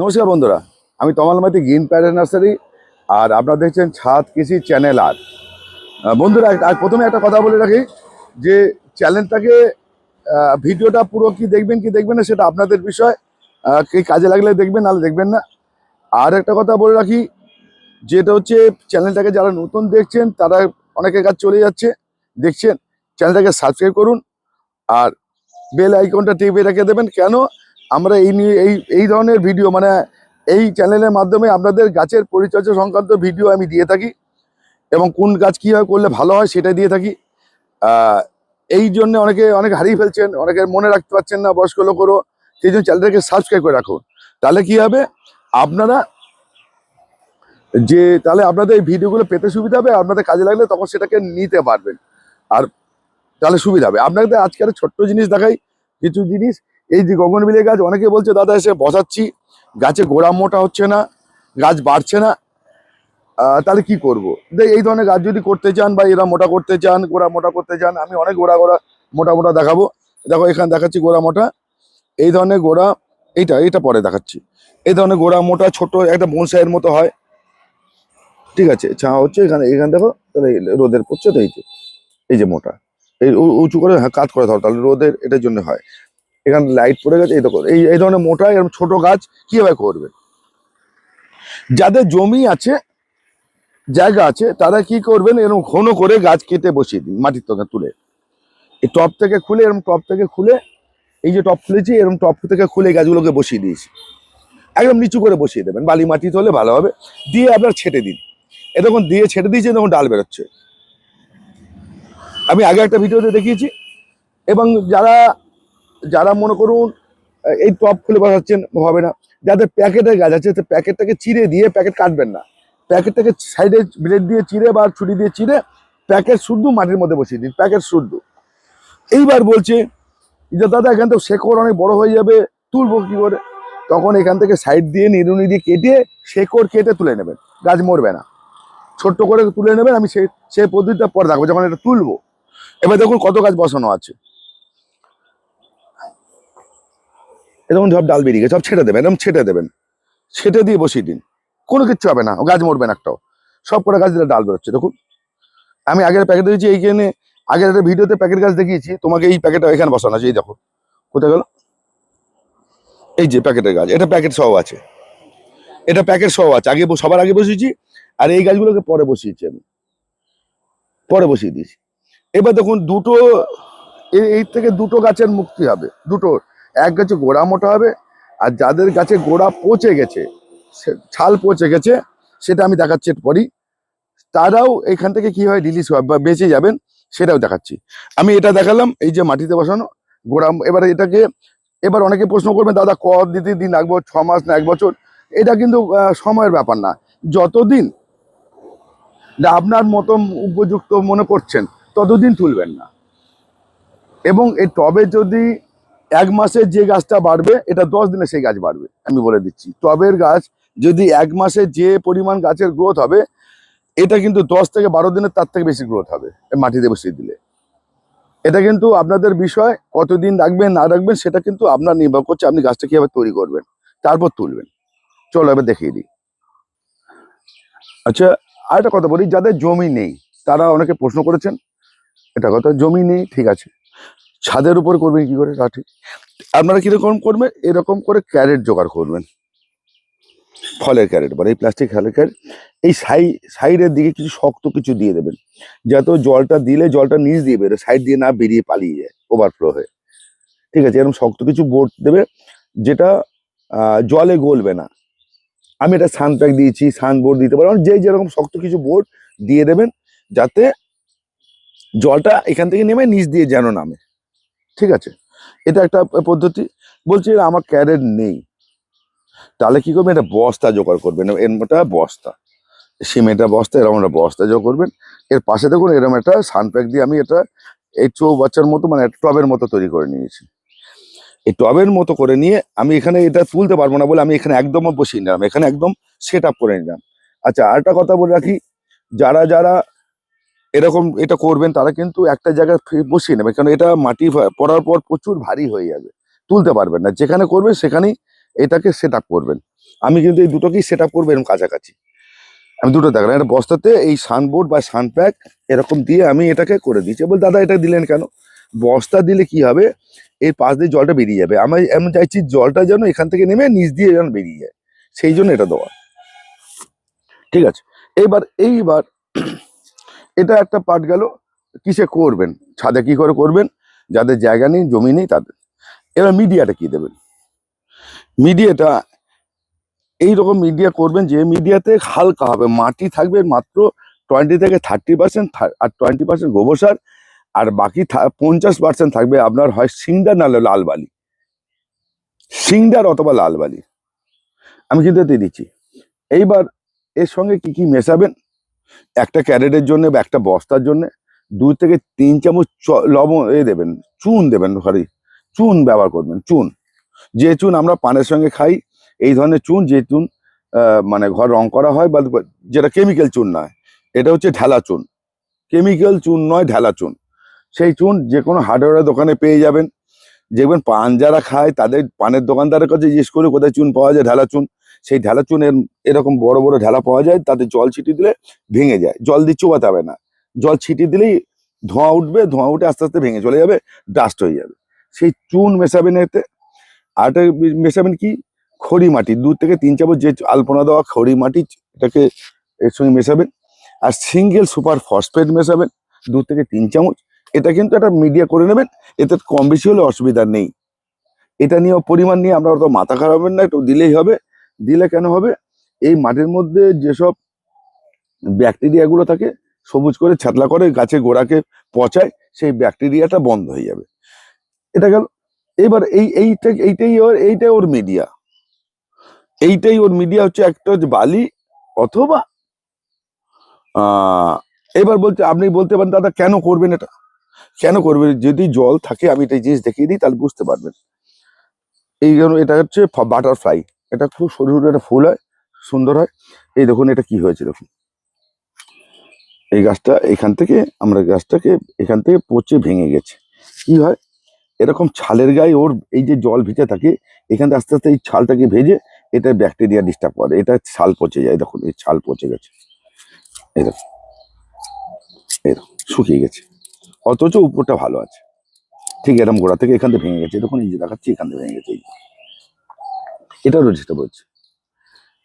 নমস্কার বন্ধুরা, আমি তমালমাতি গ্রিন প্যারেন্ট নার্সারি আর আপনারা দেখছেন ছাদ কৃষি চ্যানেল আর। বন্ধুরা আর প্রথমে একটা কথা বলে রাখি যে চ্যানেলটাকে ভিডিওটা পুরো কি দেখবেন কি দেখবেন না সেটা আপনাদের বিষয়। কি কাজে লাগলে দেখবেন, নাহলে দেখবেন না। আর একটা কথা বলে রাখি যেটা হচ্ছে চ্যানেলটাকে যারা নতুন দেখছেন, তারা অনেকের কাছে চলে যাচ্ছে, দেখছেন। চ্যানেলটাকে সাবস্ক্রাইব করুন আর বেল আইকনটা টিপে রেখে দেবেন। কেন? আমরা এই নিয়ে এই এই ধরনের ভিডিও মানে এই চ্যানেলের মাধ্যমে আপনাদের গাছের পরিচর্যা সংক্রান্ত ভিডিও আমি দিয়ে থাকি এবং কোন গাছ কীভাবে করলে ভালো হয় সেটা দিয়ে থাকি। এই জন্য অনেকে অনেক হারিয়ে ফেলছেন, অনেকে মনে রাখতে পারছেন না, বয়স্ক লোকেরও সেই জন্য চ্যানেলটাকে সাবস্ক্রাইব করে রাখুন। তাহলে কি হবে? আপনারা যে তাহলে আপনাদের এই ভিডিওগুলো পেতে সুবিধা হবে, আপনাদের কাজে লাগলে তখন সেটাকে নিতে পারবেন। আর তাহলে সুবিধা হবে। আপনাদের আজকে একটা ছোট্ট জিনিস দেখাই, কিছু জিনিস। এই যে গগনবিলি গাছ, অনেকে বলছে, দাদা, এসে বসাচ্ছি। গাছে গোড়া মোটা হচ্ছে না, গাছ বাড়ছে না। তাহলে কি করব? এই ধরনের গাছ যদি করতে চান বা এরা মোটা করতে চান, গোড়া মোটা করতে চান, আমি অনেক গোড়া গোড়া মোটা মোটা দেখাবো। দেখো, এখানে দেখাচ্ছি গোড়া মোটা। এই ধরনের গোড়া, এইটা এটা পরে দেখাচ্ছি। এই ধরনের গোড়া মোটা, ছোট, একটা বনসাইয়ের মতো হয়। ঠিক আছে, ছা হচ্ছে এখানে এখানে দেখো, তাহলে রোদের পড়ছে, তো এই যে এই যে মোটা। এই উঁচু করে হ্যাঁ কাজ করে ধরো, তাহলে রোদের এটার জন্য হয়। এখানে লাইট পড়ে গেছে, এই দেখো, এই এই ধরনের মোটা এরকম ছোট গাছ কীভাবে করবে? যাদের জমি আছে, জায়গা আছে, তারা কি করবেন? এরকম ঘন করে গাছ কেটে বসিয়ে দিন মাটির থেকে তুলে। এই টপ থেকে খুলে এরকম টপ থেকে খুলে, এই যে টপ খুলেছি এরকম টপ থেকে খুলে গাছগুলোকে বসিয়ে দিয়েছি। একদম নিচু করে বসিয়ে দেবেন। বালি মাটিতে হলে ভালো হবে। দিয়ে আপনার ছেটে দিন। এ তখন দিয়ে ছেটে দিয়েছে তখন ডাল বেরোচ্ছে। আমি আগে একটা ভিডিওতে দেখিয়েছি। এবং যারা যারা মনে করুন, এই টপ খুলে বসাচ্ছেন, হবে না। যাদের প্যাকেটের গাছ আছে প্যাকেটটাকে চিড়ে দিয়ে প্যাকেট কাটবেন না। প্যাকেটটাকে সাইডে ব্লেড দিয়ে চিড়ে বা ছুরি দিয়ে চিড়ে প্যাকেট শুদ্ধ মাটির মধ্যে বসিয়ে দিন, প্যাকেট শুদ্ধ। এইবার বলছে যে দাদা, এখান থেকে শেকড় অনেক বড় হয়ে যাবে, তুলবো কি করে? তখন এখান থেকে সাইড দিয়ে নিরুনি দিয়ে কেটে শেকড় কেটে তুলে নেবেন। গাছ মরবে না। ছোট্ট করে তুলে নেবেন, আমি সেই সেই পদ্ধতিটা পরে থাকব যখন এটা তুলবো। এবার দেখুন কত গাছ বসানো আছে। এরকম সব ডাল বেরিয়ে গেছে, সব ছেটে দেবেন, এরকম ছেটে দেবেন। ছেটে দিয়ে বসিয়ে দিন। কোনো কিচ্ছু হবে না, গাছ মরবে না একটাও। সব করে গাছ ডাল বেরোচ্ছে। দেখুন, আমি আগের প্যাকেট দিয়েছি, এইখানে আগের একটা ভিডিওতে প্যাকেট গাছ দেখিয়েছি, তোমাকে এই প্যাকেটটা এখানে বসানো আছে, এই দেখো। কোথায় গেল? এই যে প্যাকেটের গাছ, এটা প্যাকেট সহ আছে। এটা প্যাকেট সহ আছে। আগে সবার আগে বসিয়েছি, আর এই গাছগুলোকে পরে বসিয়েছি আমি। পরে বসিয়ে দিয়েছি। এবার দেখুন, দুটো, এ- এই থেকে দুটো গাছের মুক্তি হবে দুটো এক গাছে গোড়া মোটা হবে, আর যাদের গাছে গোড়া পচে গেছে ছাল পচে গেছে, সেটা আমি দেখাচ্ছি পরই তারাও এখান থেকে কি হয় রিলিজ হয় বা বেঁচে যাবেন, সেটাও দেখাচ্ছি। আমি এটা দেখালাম, এই যে মাটিতে বসানো, গোড়া, এবারে এটাকে, এবার অনেকে প্রশ্ন করবে দাদা, ক দিতে দিন লাগবো? ছ মাস না এক বছর? এটা কিন্তু সময়ের ব্যাপার না। যতদিন আপনার মতো উপযুক্ত মনে করছেন, ততদিন তুলবেন না। এবং এই টবে যদি এক মাসে যে গাছটা বাড়বে, এটা দশ দিনে সেই গাছ বাড়বে, আমি বলে দিচ্ছি। টবের গাছ যদি এক মাসে যে পরিমাণ গাছের গ্রোথ হবে, এটা কিন্তু দশ থেকে বারো দিনের তার থেকে বেশি গ্রোথ হবে মাটিতে বসিয়ে দিলে। এটা কিন্তু আপনাদের বিষয়, কতদিন রাখবেন, না রাখবেন, সেটা কিন্তু আপনার নির্ভর করছে আপনি গাছটা কীভাবে তৈরি করবেন। তারপর তুলবেন। চলো এবার দেখিয়ে দিই। আচ্ছা আর একটা কথা বলি, যাদের জমি নেই, তারা অনেকে প্রশ্ন করেছেন, এটা কথা, জমি নেই, ঠিক আছে। ছাদের উপর করবেন কি করে ঠিক আপনারা কীরকম করবেন? এরকম করে ক্যারেট জোগাড় করবেন। ফলের ক্যারেট মানে এই প্লাস্টিক ফলের ক্যারেট। এই সাই, সাইডের দিকে কিছু শক্ত কিছু দিয়ে দেবেন। যাতে জলটা দিলে জলটা নিচ দিয়ে বেরোয়, সাইড দিয়ে না বেরিয়ে পালিয়ে যায় ওভারফ্লো হয়ে। ঠিক আছে? এরকম শক্ত কিছু বোর্ড দেবে, যেটা জলে গলবে না। আমি এটা সান প্যাক দিয়েছি সান বোর্ড দিতে পারব যে যেরকম শক্ত কিছু বোর্ড দিয়ে দেবেন, যাতে জলটা এখান থেকে নেমে নিচ দিয়ে যেন নামে। ঠিক আছে? এটা একটা পদ্ধতি। বলছি, আমার ক্যারেট নেই। তাহলে কি করবেন? এটা বস্তা জোগাড় করবেন। এরমটা বস্তা। সিমেন্টের বস্তা, এরকম একটা বস্তা জোগাড় করবেন। এর পাশে দেখুন, এরকম একটা সানপ্যাক দিয়ে আমি এটা এই চৌবাচ্চার মতো মানে একটা টবের মতো তৈরি করে নিয়েছি। এই টবের মতো করে নিয়ে আমি এখানে এটা তুলতে পারব না বলে আমি এখানে একদম বসিয়ে নিলাম। এখানে একদম সেট করে নিলাম। আচ্ছা আরেকটা কথা বলে রাখি। যারা যারা এরকম এটা করবেন, তারা কিন্তু একটা জায়গায় বসিয়ে নেবে। কারণ এটা মাটি পড়ার পর প্রচুর ভারী হয়ে যাবে। তুলতে পারবেন না। যেখানে করবে সেখানেই এটাকে সেট করবেন। আমি কিন্তু এই দুটোকেই সেট আপ করব এরকম কাছাকাছি। আমি দুটো দেখলাম। একটা বস্তাতে এই সানবোর্ড বা সানপ্যাক এরকম দিয়ে আমি এটাকে করে দিচ্ছি বল, দাদা, এটা দিলেন কেন? বস্তা দিলে কি হবে? এর পাশ দিয়ে জলটা বেরিয়ে যাবে। আমি এমন চাইছি জলটা যেন এখান থেকে নেমে নিচ দিয়ে যেন বেরিয়ে যায়। সেই জন্য এটা দেওয়া। ঠিক আছে? এইবার এইবার এটা একটা পার্ট গেল, কিসে করবেন? ছাদে কি করে করবেন? যাদের জায়গা নেই, জমি নেই, তাদের। এবার মিডিয়াটা কি দেবেন? মিডিয়াটা, এইরকম মিডিয়া করবেন যে মিডিয়াতে হালকা হবে, মাটি থাকবে মাত্র টোয়েন্টি থেকে থার্টি পার্সেন্ট আর টোয়েন্টি পার্সেন্ট গোবর সার, আর বাকি পঞ্চাশ পার্সেন্ট থাকবে আপনার হয় সিংডার নাহলে লাল বালি। সিংডার অথবা লাল বালি। আমি কিন্তু এতে দিচ্ছি। এইবার এর সঙ্গে কি কি মেশাবেন? একটা ক্যারেটের জন্য বা একটা বস্তার জন্য দুই থেকে তিন চামচ লবণ এ দেবেন, চুন দেবেন সরি চুন ব্যবহার করবেন, চুন। যে চুন আমরা পানের সঙ্গে খাই, এই ধরনের চুন, যে চুন মানে ঘর রং করা হয় বা যেটা কেমিক্যাল চুন নয়, এটা হচ্ছে ঢেলা চুন। কেমিক্যাল চুন নয়, ঢেলা চুন। সেই চুন যে কোনো হার্ডওয়্যার দোকানে পেয়ে যাবেন। দেখবেন পান যারা খায়, তাদের পানের দোকানদারের কাছে জিজ্ঞেস করে কোথায় চুন পাওয়া যায়, ঢেলা চুন। সেই ঢেলা চুনের এরকম বড় বড় ঢেলা পাওয়া যায়, তাতে জল ছিটিয়ে দিলে ভেঙে যায়। জল দিয়ে চোবাতে হবে না। জল ছিটিয়ে দিলেই ধোঁয়া উঠবে, ধোঁয়া উঠে আস্তে আস্তে ভেঙে চলে যাবে ডাস্ট হয়ে যাবে। সেই চুন মেশাবেন এতে, আর একটা মেশাবেন কি? খড়ি মাটি, দু থেকে তিন চামচ যে আলপনা দেওয়া খড়ি মাটি, এটাকে এর সঙ্গে মেশাবেন। আর সিঙ্গেল সুপার ফসফেট মেশাবেন, দু থেকে তিন চামচ। এটা কিন্তু একটা মিডিয়া করে নেবেন, এতে কম বেশি হলে অসুবিধা নেই। এটা নিয়ে পরিমাণ নিয়ে আমরা অত মাথা খারাপ হবেন না, একটু দিলেই হবে। দিলে কেন হবে? এই মাটির মধ্যে যেসব ব্যাকটেরিয়াগুলো থাকে, সবুজ করে ছাতলা করে গাছের গোড়াকে পচায়, সেই ব্যাকটেরিয়াটা বন্ধ হয়ে যাবে। এটা গেল। এবার এই, এইটা, এইটাই ওর এইটাই ওর মিডিয়া এইটাই ওর মিডিয়া হচ্ছে একটা হচ্ছে বালি অথবা এবার বলতে আপনি বলতে পারেন, দাদা, কেন করবেন এটা? কেন করবেন? যদি জল থাকে, আমি এটা জিনিস দেখিয়ে দিই, তাহলে বুঝতে পারবেন। এই জন্য এটা হচ্ছে বাটারফ্লাই এটা খুব সরু সরু একটা ফুল হয়, সুন্দর হয়। এই দেখুন এটা কি হয়েছে দেখুন। এই গাছটা এখান থেকে আমরা গাছটাকে এখান থেকে পচে ভেঙে গেছে। কি হয়? এরকম ছালের গায়ে ওর এই যে জল ভিজে থাকে, এখান আস্তে আস্তে এই ছালটাকে ভেজে এটা ব্যাকটেরিয়া ডিস্টার্ব করে। এটা ছাল পচে যায় দেখুন, এই ছাল পচে গেছে। দেখুন। এই শুকিয়ে গেছে। অথচ উপরটা ভালো আছে। ঠিক এরকম গোড়া থেকে এখান থেকে ভেঙে গেছে। দেখুন, এই যে দেখাচ্ছি, এখান থেকে ভেঙে গেছে। এই। এটারও ডিস্টার্ব হচ্ছে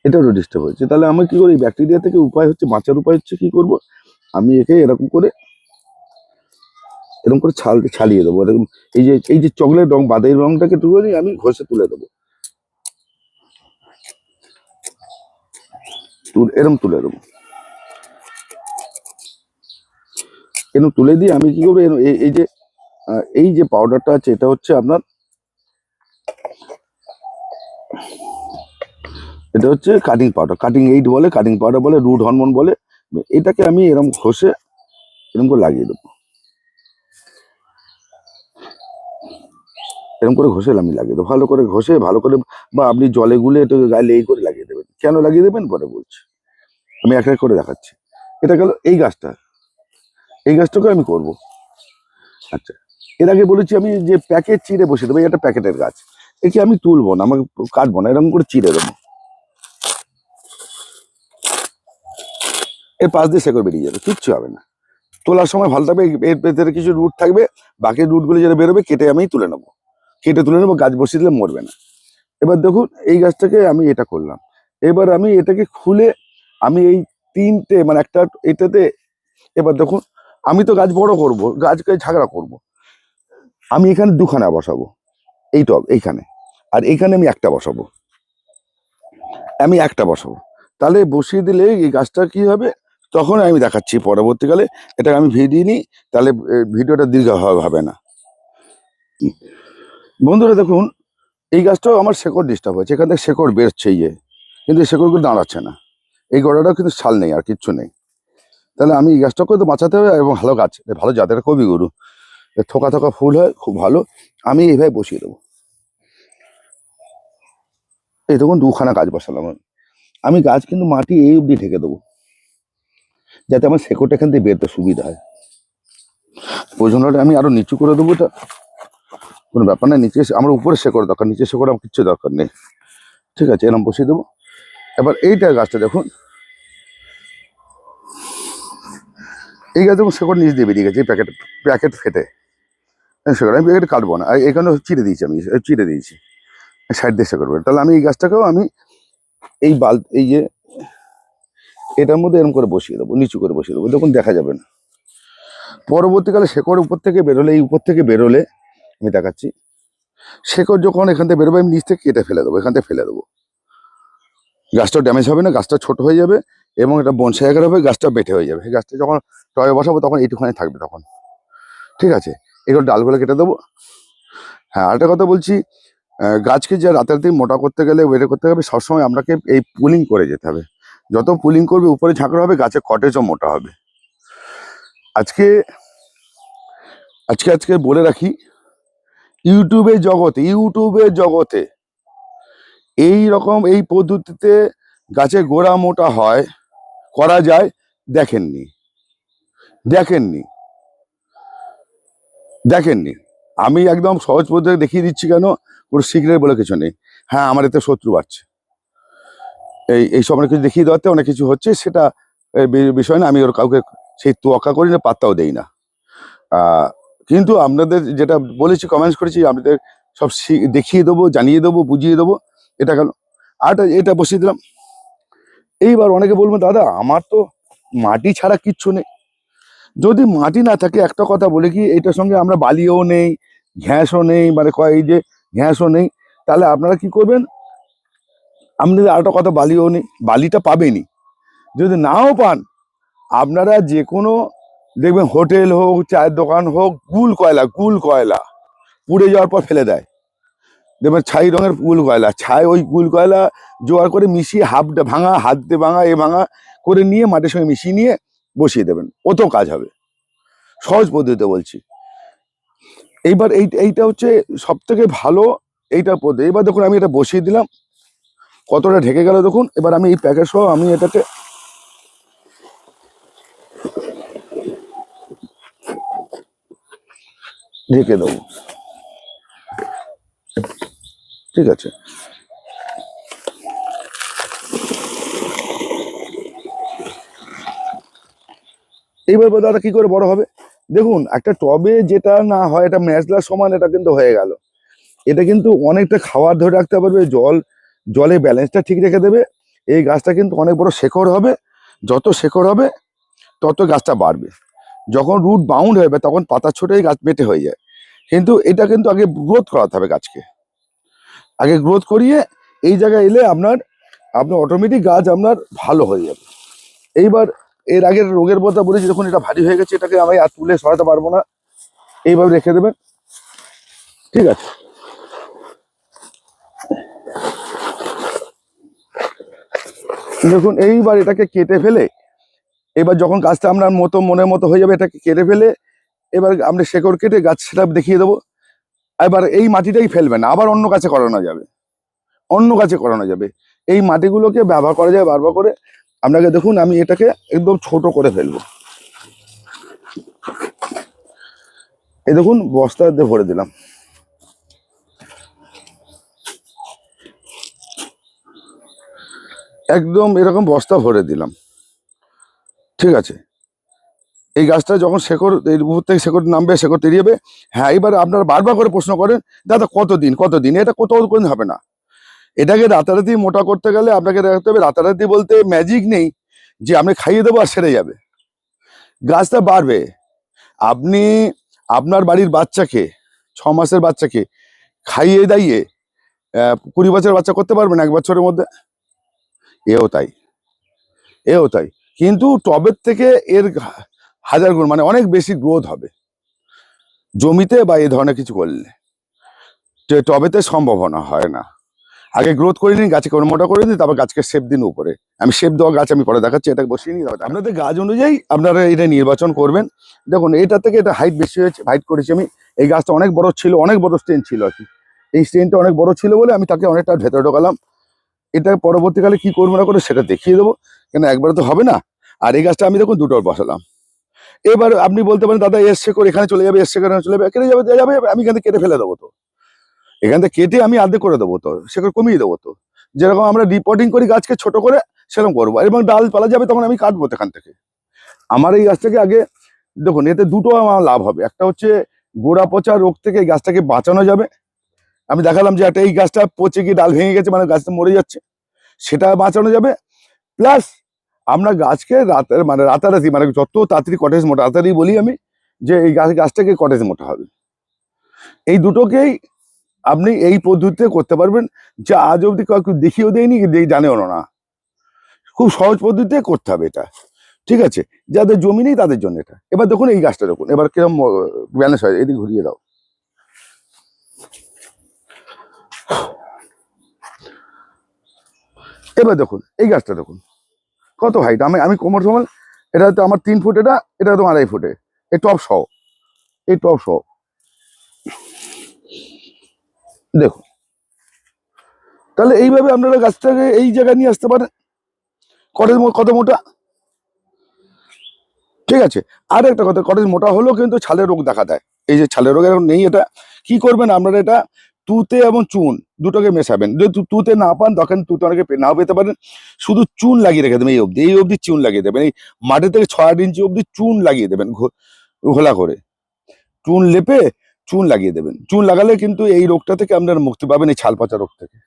এটারও ডিস্টার্ব হচ্ছে তাহলে আমি কি করি? ব্যাকটেরিয়া থেকে উপায় হচ্ছে, বাঁচার উপায় হচ্ছে কি করব? আমি একে এরকম করে এরকম করে ছাল ছালিয়ে দেবো। এরকম এই যে এই যে চকলেট রং বাদাই রংটাকে একটুখানি আমি ঘষে তুলে দেবো। তুল- এরকম তুলে দেবো। এরকম তুলে দিয়ে আমি কি করব? এরম- এই যে এই যে পাউডারটা আছে, এটা হচ্ছে আপনার এটা হচ্ছে কাটিং পাউডার কাটিং এইট বলে কাটিং পাউডার বলে রুট হরমোন বলে। এটাকে আমি এরকম ঘষে এরকম করে লাগিয়ে দেবো। এরকম করে ঘষে আমি লাগিয়ে দেবো। ভালো করে ঘষে, ভালো করে বা আপনি জলে গুলে একটু গায়ে লেগে করে লাগিয়ে দেবেন। কেন লাগিয়ে দেবেন? পরে বলছি। আমি এক করে দেখাচ্ছি। এটা গেল এই গাছটা। এই গাছটাকে আমি করব। আচ্ছা। এর আগে বলেছি আমি যে প্যাকেট চিড়ে বসে দেবো, এটা প্যাকেটের গাছ। একে আমি তুলবো না, আমাকে কাটবো না, এরকম করে চিড়ে দেবো। এর পাশ দিয়ে শেকড় বেরিয়ে যাবে, কিচ্ছু হবে না। তোলার সময় ভালো থাকবে এর ভেতরে কিছু রুট থাকবে, বাকি রুটগুলো যেটা বেরোবে কেটে আমি তুলে নেব। কেটে তুলে নেব, গাছ বসিয়ে দিলে মরবে না। এবার দেখুন, এই গাছটাকে আমি এটা করলাম। এবার আমি এটাকে খুলে আমি এই তিনটে মানে একটা এটাতে, এবার দেখুন, আমি তো গাছ বড় করব, গাছকে ঝাগড়া করব। আমি এখানে দুখানা বসাবো। এই টব, এইখানে। আর এইখানে আমি একটা বসাবো। আমি একটা বসাবো। তাহলে বসিয়ে দিলে এই গাছটা কি হবে? তখন আমি দেখাচ্ছি পরবর্তীকালে। এটা আমি ভিডিও নিই, তাহলে ভিডিওটা দীর্ঘ হবে- না। বন্ধুরা দেখুন, এই গাছটাও আমার শেকড় ডিস্টার্ব হয়েছে। এখান থেকে শেকড় বেরোচ্ছে ইয়ে কিন্তু এই শেকড়গুলো দাঁড়াচ্ছে না। এই গোড়াটাও কিন্তু শাল নেই, আর কিচ্ছু নেই। তাহলে আমি এই গাছটাকেও তো বাঁচাতে হবে, এবং ভালো গাছ, ভালো জাতের কবি গরু এ থোকা থোকা ফুল হয়, খুব ভালো। আমি এইভাবে বসিয়ে দেবো। এই দেখুন, দুখানা গাছ বসালাম আমি। আমি গাছ কিন্তু মাটি এই অবধি ঢেকে দেবো, যাতে আমার শেকড়টা এখান থেকে বেরোতে সুবিধা হয়। প্রয়োজন আমি আরও নিচু করে দেবো এটা। কোনো ব্যাপার না, নিচে আমার উপরে শেকড় দরকার, নিচে শেকড় আমার কিচ্ছু দরকার নেই। ঠিক আছে এরকম বসিয়ে দেবো। এবার এইটা গাছটা দেখুন। এই গাছ দেখুন, শেকড় নিচ দিয়ে বেরিয়ে গেছে, এই প্যাকেট প্যাকেট ফেটে। শেকড় আমি প্যাকেট কাটবো না। এখানে চিড়ে দিয়েছি আমি, চিড়ে দিয়েছি। সাইড দিয়ে শেকড় বেরোবে। তাহলে আমি এই গাছটাকেও আমি এই বাল, এই যে এটার মধ্যে এরকম করে বসিয়ে দেবো, নিচু করে বসিয়ে দেবো। দেখুন, দেখা যাবে না। পরবর্তীকালে শেকড় উপর থেকে বেরোলে, এই উপর থেকে বেরোলে, আমি দেখাচ্ছি। শেকড় যখন এখান থেকে বেরোবে, আমি নিচ থেকে কেটে ফেলে দেবো, এখান থেকে ফেলে দেবো। গাছটা ড্যামেজ হবে না, গাছটা ছোট হয়ে যাবে এবং এটা বনসাই আকার হবে, গাছটা বেটে হয়ে যাবে। গাছটা যখন টয়ে বসাবো, তখন এইটুখানি থাকবে তখন। ঠিক আছে? এগুলো ডালগুলো কেটে দেবো। হ্যাঁ আরেকটা কথা বলছি গাছকে যে রাতারাতি মোটা করতে গেলে ওয়েটে করতে হবে সবসময় আপনাকে এই পুলিং করে যেতে হবে। যত পুলিং করবে, উপরে ঝাঁকড়া হবে গাছে কটেজও মোটা হবে। আজকে আজকে আজকে বলে রাখি ইউটিউবের জগতে ইউটিউবের জগতে এই রকম, এই পদ্ধতিতে গাছে গোড়া মোটা হয়, করা যায়, দেখেননি। দেখেননি। দেখেননি। আমি একদম সহজ পদ্ধতি দেখিয়ে দিচ্ছি কেন, কোনো সিক্রেট বলে কিছু নেই। হ্যাঁ আমার এতে শত্রু বাড়ছে। এই এই সব অনেক কিছু দেখিয়ে দেওয়াতে অনেক কিছু হচ্ছে, সেটা বিষয় না, আমি ওর কাউকে সেই তোয়াক্কা করি না, পাত্তাও দেই না। কিন্তু আপনাদের যেটা বলেছি কমেন্টস করেছি, আপনাদের সব দেখিয়ে দেবো, জানিয়ে দেবো, বুঝিয়ে দেবো, এটা গেল আর এটা- বসিয়ে দিলাম। এইবার অনেকে বলবে দাদা, আমার তো মাটি ছাড়া কিচ্ছু নেই। যদি মাটি না থাকে, একটা কথা বলি কি, এটার সঙ্গে আমরা বালিও নেই, ঘ্যাসও নেই মানে কয় এই যে ঘ্যাসও নেই, তাহলে আপনারা কি করবেন? আপনাদের আরেকটা কথা বালিও নেই, বালিটা পাবেনই। যদি নাও পান, আপনারা যে কোনো দেখবেন হোটেল হোক, চায়ের দোকান হোক গুল কয়লা গুল কয়লা, পুড়ে যাওয়ার পর ফেলে দেয়। দেখবেন ছাই রঙের গুল কয়লা, ছাই ওই গুল কয়লা জোয়ার করে মিশিয়ে হাফটা ভাঙা, হাত দিয়ে ভাঙা, এ ভাঙা করে নিয়ে মাটির সঙ্গে মিশিয়ে নিয়ে বসিয়ে দেবেন, ওতেও কাজ হবে। সহজ পদ্ধতিতে বলছি। এইবার এই, এইটা হচ্ছে সব থেকে ভালো এইটার পদ্ধতি। এবার দেখুন, আমি এটা বসিয়ে দিলাম। কতটা ঢেকে গেল দেখুন। এবার আমি এই প্যাকেট সহ আমি এটাকে ঢেকে দেবো। ঠিক আছে? এইবার দাদা কি করে বড় হবে? দেখুন, একটা টবে যেটা না হয় এটা ম্যাচলার সমান এটা কিন্তু হয়ে গেল। এটা কিন্তু অনেকটা খাবার ধরে রাখতে পারবে, জল জলে ব্যালেন্সটা ঠিক রেখে দেবে। এই গাছটা কিন্তু অনেক বড় শেকড় হবে। যত শেকড় হবে, তত গাছটা বাড়বে। যখন রুট বাউন্ড হবে তখন পাতা ছোটেই গাছ বেটে হয়ে যায়। কিন্তু এটা কিন্তু আগে গ্রোথ করাতে হবে গাছকে। আগে গ্রোথ করিয়ে এই জায়গায় এলে আপনার আপনার অটোমেটিক গাছ আপনার ভালো হয়ে যাবে। এইবার এর আগের রোগের কথা বলেছি যখন এটা ভারী হয়ে গেছে, এটাকে আমি আর তুলে সরাতে পারব না। এইভাবে রেখে দেবেন। ঠিক আছে। দেখুন, এইবার এটাকে কেটে ফেলে, এবার যখন গাছটা আপনার মতো, মনের মতো হয়ে যাবে, এটাকে কেটে ফেলে, এবার আমরা শেকড় কেটে গাছ সেটা দেখিয়ে দেবো। এবার এই মাটিটাই ফেলবেন আবার অন্য কাছে করানো যাবে। অন্য কাছে করানো যাবে। এই মাটিগুলোকে ব্যবহার করা যায় বারবার করে আপনাকে দেখুন, আমি এটাকে একদম ছোট করে ফেলব। এই দেখুন বস্তাতে ভরে দিলাম। একদম এরকম বস্তা ভরে দিলাম। ঠিক আছে? এই গাছটা যখন শেকড়, এই উপর থেকে শেকড় নামবে, শেকড় তেরিয়েবে হ্যাঁ এবার আপনারা বারবার করে প্রশ্ন করেন, দাদা, কতদিন? কতদিন? এটা কোথাও কোন হবে না। এটাকে রাতারাতি মোটা করতে গেলে আপনাকে রাখতে হবে, রাতারাতি বলতে ম্যাজিক নেই যে আপনি খাইয়ে দেবো আর সেরে যাবে। গাছটা বাড়বে। আপনি আপনার বাড়ির বাচ্চাকে, ছ মাসের বাচ্চাকে খাইয়ে দাইয়ে কুড়ি বছরের বাচ্চা করতে পারবেন এক বছরের মধ্যে? এও তাই। এও তাই। কিন্তু টবের থেকে এর হাজার গুণ মানে অনেক বেশি গ্রোথ হবে। জমিতে বা এই ধরনের কিছু করলে। টবেতে সম্ভাবনা হয় না। আগে গ্রোথ করে নিন গাছকে কোনো মোটা করে নিন তারপর গাছকে শেপ দিন উপরে। আমি শেপ দেওয়া গাছ আমি পরে দেখাচ্ছি, এটাকে বসিয়ে নিই আপনাদের গাছ অনুযায়ী আপনারা এটা নির্বাচন করবেন। দেখুন, এটা থেকে এটা হাইট বেশি হয়েছে হাইট করেছি আমি। এই গাছটা অনেক বড় ছিল, অনেক বড় স্ট্রেন ছিল আর কি। এই স্ট্রেনটা অনেক বড় ছিল বলে আমি তাকে অনেকটা ভেতরে ঢোকালাম। এটা পরবর্তীকালে কি করব না করে সেটা দেখিয়ে দেবো। কেন, একবারে তো হবে না। আর এই গাছটা আমি দেখুন দুটো বসালাম। এবার আপনি বলতে পারেন, দাদা এসছে করে এখানে চলে যাবে, এসছে করে চলে যাবে কেটে যাবে যাবে, আমি এখান কেটে ফেলে দেবো তো। এখান থেকে কেটে আমি আর্ধেক করে দেবো তো সে করে কমিয়ে দেবো তো। যেরকম আমরা রিপোর্টিং করি গাছকে ছোট করে, সেরকম করব। এবং ডালপালা যাবে তখন আমি কাটবো এখান থেকে। আমার এই গাছটাকে আগে, দেখুন, এতে দুটো আমার লাভ হবে। একটা হচ্ছে গোড়া পচা রোগ থেকে এই গাছটাকে বাঁচানো যাবে। আমি দেখালাম যে একটা এই গাছটা পচে গিয়ে ডাল ভেঙে গেছে মানে গাছটা মরে যাচ্ছে। সেটা বাঁচানো যাবে। প্লাস আমরা গাছকে রাতের মানে রাতারাতি মানে যত তাড়াতাড়ি কটেজ মোটা, তাড়াতাড়ি বলি আমি যে এই গাছ, গাছটাকে কটেজ মোটা হবে। এই দুটোকেই আপনি এই পদ্ধতিতে করতে পারবেন যা আজ অবধি কাউকে দেখিয়েও দেয়নি জানেও না। খুব সহজ পদ্ধতিতে করতে হবে এটা। ঠিক আছে? যাদের জমি নেই তাদের জন্য এটা। এবার দেখুন এই গাছটা দেখুন। এবার কিরম ব্যালেন্স হয়। এদিকে ঘুরিয়ে দাও। এবার দেখুন, এই গাছটা দেখুন। কত হাইট আমি আমি কোমর সমান, এটা তো আমার তিন ফুট, এটা এটা তো আড়াই ফুটে। এই টপ সহ। এই টপ সহ। দেখুন। তাহলে এইভাবে আপনারা গাছটাকে এই জায়গায় নিয়ে আসতে পারেন। কটেজ কত মোটা? ঠিক আছে। আর একটা কথা, কটেজ মোটা হলেও কিন্তু ছালের রোগ দেখা দেয়। এই যে ছালের রোগ এখন নেই এটা, কি করবেন আপনারা এটা তুতে এবং চুন দুটোকে মেশাবেন। যদি তুতে না পান, তখন তুতে অনেকে নাও পেতে পারেন। শুধু চুন লাগিয়ে রেখে দেবেন এই অবধি। এই অবধি চুন লাগিয়ে দেবেন। এই মাটি থেকে ছয় আট ইঞ্চি অবধি চুন লাগিয়ে দেবেন ঘোলা করে। চুন লেপে চুন লাগিয়ে দেবেন। চুন লাগালে কিন্তু এই রোগটা থেকে আপনারা মুক্তি পাবেন, এই ছাল পচা রোগ থেকে।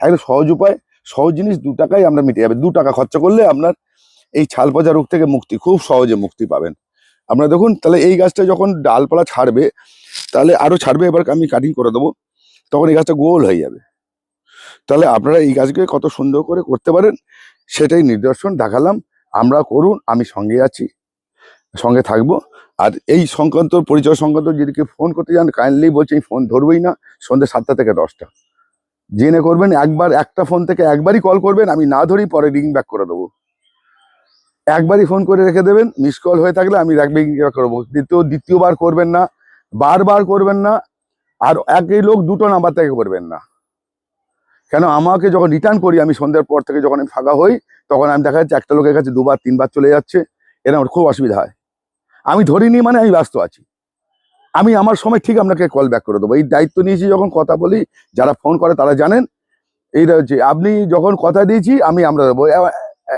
একদম সহজ উপায়, সহজ জিনিস দু টাকায় আমরা মিটে যাবে। দু টাকা খরচা করলে আপনার এই ছাল পচা রোগ থেকে মুক্তি, খুব সহজে মুক্তি পাবেন। আপনারা দেখুন, তাহলে এই গাছটা যখন ডালপালা ছাড়বে, তাহলে আরও ছাড়বে, এবার আমি কাটিং করে দেবো, তখন এই গাছটা গোল হয়ে যাবে। তাহলে আপনারা এই গাছকে কত সুন্দর করে করতে পারেন, সেটাই নিদর্শন, দেখালাম। আমরা করুন, আমি সঙ্গে আছি, সঙ্গে থাকব। আর এই সংক্রান্ত, পরিচয় সংক্রান্ত যদি কেউ ফোন করতে যান কাইন্ডলি বলছি ফোন ধরবই না, সন্ধ্যে সাতটা থেকে দশটা। জেনে করবেন, একবার একটা ফোন থেকে একবারই কল করবেন, আমি না ধরি পরে রিং ব্যাক করে দেবো। একবারই ফোন করে রেখে দেবেন মিস কল হয়ে থাকলে আমি রিং ব্যাক করব দ্বিতীয়, দ্বিতীয়বার করবেন না, বারবার করবেন না, আর একই লোক দুটো নাম্বার থেকে করবেন না। কেন? আমাকে যখন রিটার্ন করি, আমি সন্ধ্যার পর থেকে যখন আমি ফাঁকা হই, তখন আমি দেখা যাচ্ছে একটা লোকের কাছে দুবার, তিনবার চলে যাচ্ছে। এরকম খুব অসুবিধা হয়। আমি ধরিনি মানে আমি ব্যস্ত আছি। আমি আমার সময় ঠিক আপনাকে কল ব্যাক করে দেবো। এই দায়িত্ব নিয়েছি যখন কথা বলি, যারা ফোন করে তারা জানেন। এইটা হচ্ছে আপনি যখন কথা দিয়েছি, আমি আমরা দেবো।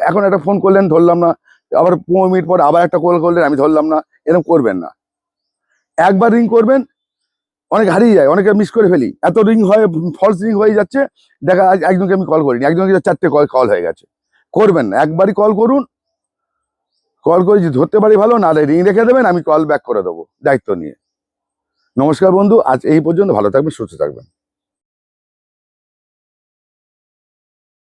এখন একটা ফোন করলেন, ধরলাম না। আবার পনেরো মিনিট পর আবার একটা কল করলেন, আমি ধরলাম না। এরকম করবেন না। একবার রিং করবেন, অনেক হারিয়ে যায়, অনেকে মিস করে ফেলি। এত রিং হয় ফলস রিং হয়ে যাচ্ছে, দেখা একজনকে আমি কল করিনি। একজনকে চারটে কল কল হয়ে গেছে। করবেন না। একবারই কল করুন কল করে যদি ধরতে পারি ভালো? না রিং রেখে দেবেন, আমি কল ব্যাক করে দেবো। দায়িত্ব নিয়ে। নমস্কার বন্ধু, আজ এই পর্যন্ত। ভালো থাকবেন, সুস্থ থাকবেন।